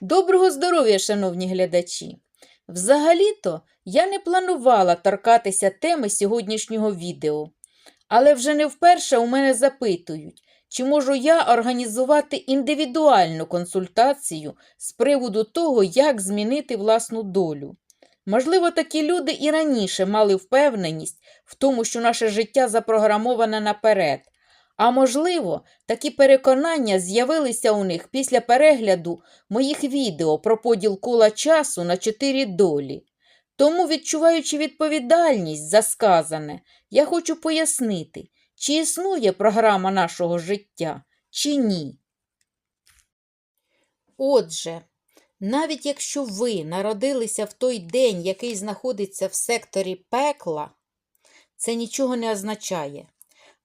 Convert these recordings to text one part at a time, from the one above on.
Доброго здоров'я, шановні глядачі! Взагалі-то я не планувала торкатися теми сьогоднішнього відео, але вже не вперше у мене запитують, чи можу я організувати індивідуальну консультацію з приводу того, як змінити власну долю. Можливо, такі люди і раніше мали впевненість в тому, що наше життя запрограмоване наперед. А можливо, такі переконання з'явилися у них після перегляду моїх відео про поділ кола часу на чотири долі. Тому, відчуваючи відповідальність за сказане, я хочу пояснити, чи існує програма нашого життя, чи ні. Отже, навіть якщо ви народилися в той день, який знаходиться в секторі пекла, це нічого не означає.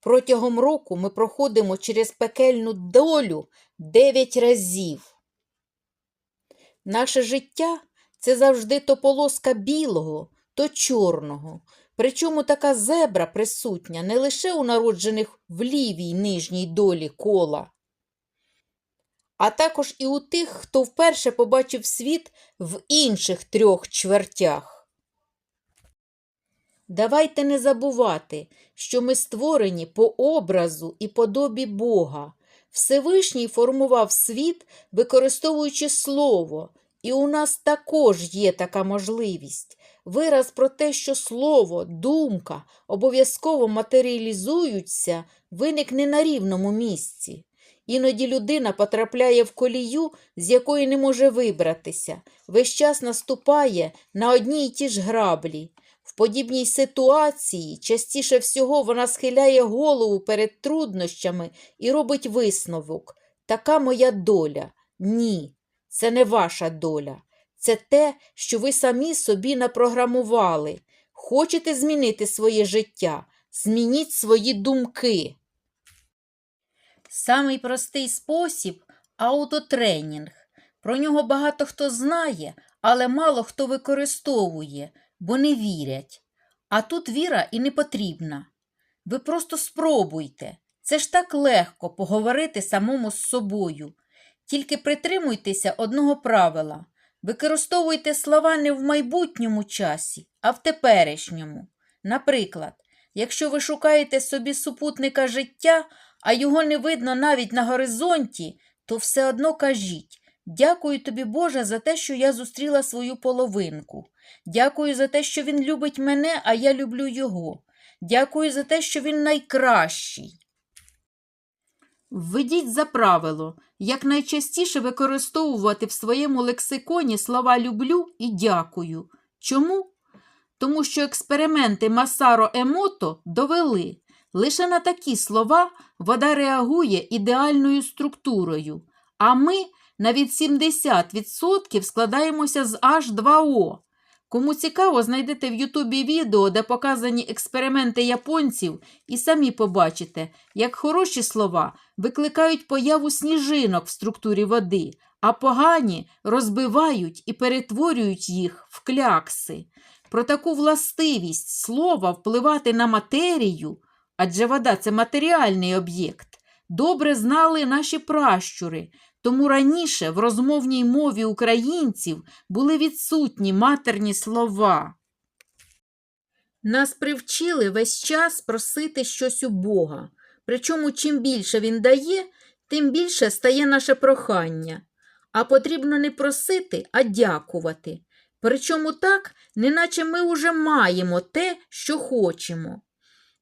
Протягом року ми проходимо через пекельну долю 9 разів. Наше життя це завжди то полоска білого, то чорного. Причому така зебра присутня не лише у народжених в лівій нижній долі кола, а також і у тих, хто вперше побачив світ в інших трьох чвертях. Давайте не забувати, що ми створені по образу і подобі Бога. Всевишній формував світ, використовуючи слово, і у нас також є така можливість. Вираз про те, що слово, думка обов'язково матеріалізуються, виникне на рівному місці. Іноді людина потрапляє в колію, з якої не може вибратися, весь час наступає на одні й ті ж граблі. В подібній ситуації частіше всього вона схиляє голову перед труднощами і робить висновок. Така моя доля. Ні, це не ваша доля. Це те, що ви самі собі напрограмували. Хочете змінити своє життя? Змініть свої думки. Самий простий спосіб аутотренінг. Про нього багато хто знає, але мало хто використовує, бо не вірять. А тут віра і не потрібна. Ви просто спробуйте. Це ж так легко поговорити самому з собою. Тільки притримуйтеся одного правила. Використовуйте слова не в майбутньому часі, а в теперішньому. Наприклад, якщо ви шукаєте собі супутника життя, а його не видно навіть на горизонті, то все одно кажіть Дякую тобі, Боже, за те, що я зустріла свою половинку. Дякую за те, що він любить мене, а я люблю його. Дякую за те, що він найкращий. Введіть за правило якнайчастіше використовувати в своєму лексиконі слова люблю і дякую. Чому? Тому що експерименти Масаро Емото довели, лише на такі слова вода реагує ідеальною структурою, а ми на від 70% складаємося з H2O. Кому цікаво, знайдете в Ютубі відео, де показані експерименти японців, і самі побачите, як хороші слова викликають появу сніжинок в структурі води, а погані розбивають і перетворюють їх в клякси. Про таку властивість слова впливати на матерію, адже вода це матеріальний об'єкт, добре знали наші пращури. Тому раніше в розмовній мові українців були відсутні матерні слова. Нас привчили весь час просити щось у Бога. Причому чим більше він дає, тим більше стає наше прохання. А потрібно не просити, а дякувати. Причому так, неначе ми уже маємо те, що хочемо.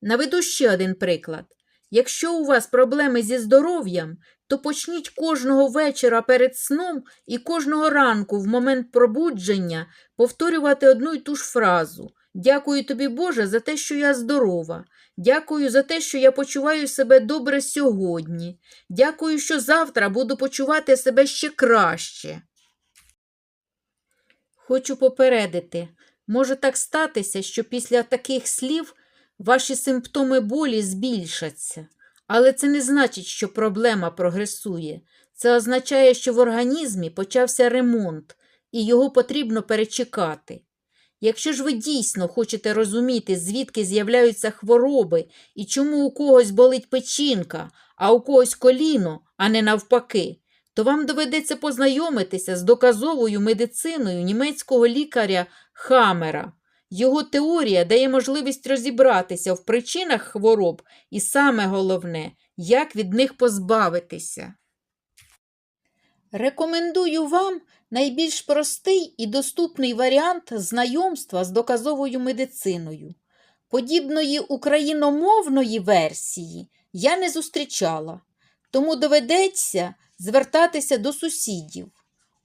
Наведу ще один приклад. Якщо у вас проблеми зі здоров'ям, то почніть кожного вечора перед сном і кожного ранку в момент пробудження повторювати одну й ту ж фразу. Дякую тобі, Боже, за те, що я здорова. Дякую за те, що я почуваю себе добре сьогодні. Дякую, що завтра буду почувати себе ще краще. Хочу попередити, може так статися, що після таких слів ваші симптоми болі збільшаться. Але це не значить, що проблема прогресує. Це означає, що в організмі почався ремонт, і його потрібно перечекати. Якщо ж ви дійсно хочете розуміти, звідки з'являються хвороби і чому у когось болить печінка, а у когось коліно, а не навпаки, то вам доведеться познайомитися з доказовою медициною німецького лікаря Хамера. Його теорія дає можливість розібратися в причинах хвороб і саме головне, як від них позбавитися. Рекомендую вам найбільш простий і доступний варіант знайомства з доказовою медициною. Подібної україномовної версії я не зустрічала, тому доведеться звертатися до сусідів.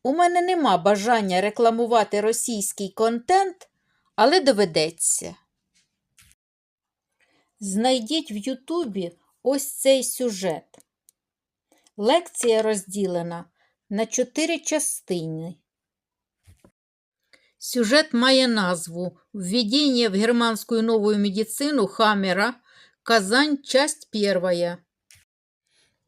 У мене нема бажання рекламувати російський контент, але доведеться. Знайдіть в Ютубі ось цей сюжет. Лекція розділена на чотири частини. Сюжет має назву «Введение в германскую новую медицину Хаммера. Казань. Часть первая».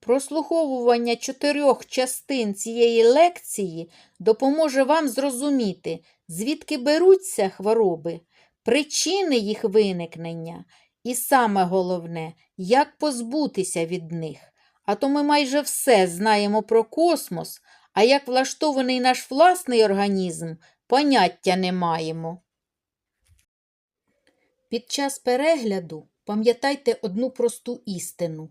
Прослуховування чотирьох частин цієї лекції допоможе вам зрозуміти, звідки беруться хвороби, причини їх виникнення і саме головне, як позбутися від них. А то ми майже все знаємо про космос, а як влаштований наш власний організм, поняття не маємо. Під час перегляду пам'ятайте одну просту істину.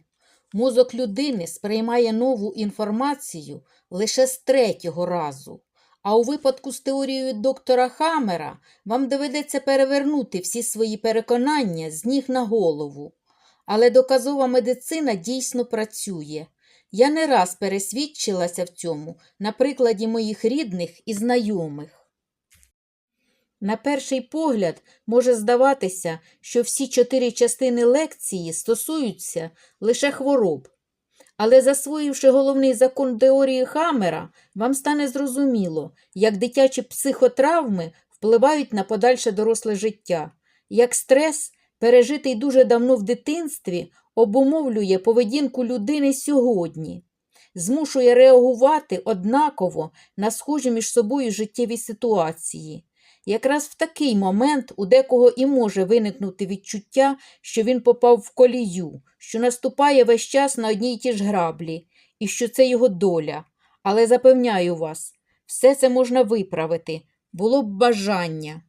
Мозок людини сприймає нову інформацію лише з третього разу. А у випадку з теорією доктора Хаммера вам доведеться перевернути всі свої переконання з ніг на голову. Але доказова медицина дійсно працює. Я не раз пересвідчилася в цьому на прикладі моїх рідних і знайомих. На перший погляд може здаватися, що всі чотири частини лекції стосуються лише хвороб. Але засвоївши головний закон теорії Хаммера, вам стане зрозуміло, як дитячі психотравми впливають на подальше доросле життя, як стрес, пережитий дуже давно в дитинстві, обумовлює поведінку людини сьогодні, змушує реагувати однаково на схожі між собою життєві ситуації. Якраз в такий момент у декого і може виникнути відчуття, що він попав в колію, що наступає весь час на одній ті ж граблі, і що це його доля. Але запевняю вас, все це можна виправити, було б бажання.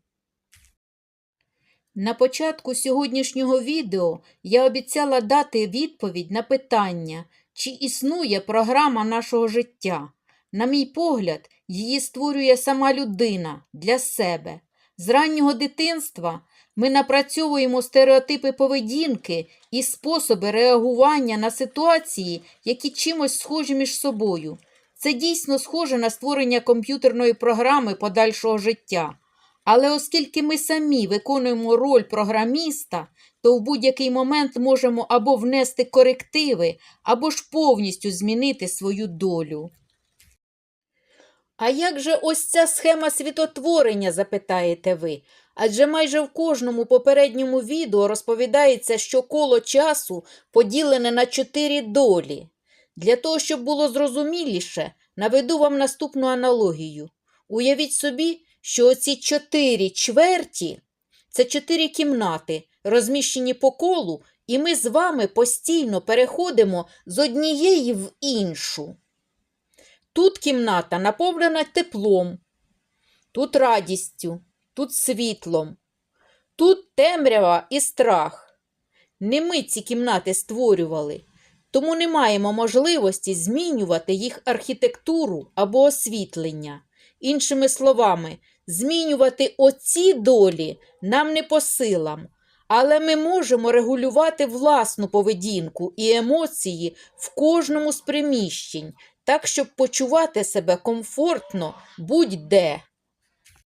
На початку сьогоднішнього відео я обіцяла дати відповідь на питання, чи існує програма нашого життя. На мій погляд, її створює сама людина для себе. З раннього дитинства ми напрацьовуємо стереотипи поведінки і способи реагування на ситуації, які чимось схожі між собою. Це дійсно схоже на створення комп'ютерної програми подальшого життя. Але оскільки ми самі виконуємо роль програміста, то в будь-який момент можемо або внести корективи, або ж повністю змінити свою долю. А як же ось ця схема світотворення, запитаєте ви? Адже майже в кожному попередньому відео розповідається, що коло часу поділене на чотири долі. Для того, щоб було зрозуміліше, наведу вам наступну аналогію. Уявіть собі, що оці чотири чверті це чотири кімнати, розміщені по колу, і ми з вами постійно переходимо з однієї в іншу. Тут кімната наповнена теплом, тут радістю, тут світлом, тут темрява і страх. Не ми ці кімнати створювали, тому не маємо можливості змінювати їх архітектуру або освітлення. Іншими словами, змінювати оці долі нам не по силам, але ми можемо регулювати власну поведінку і емоції в кожному з приміщень, так, щоб почувати себе комфортно будь-де.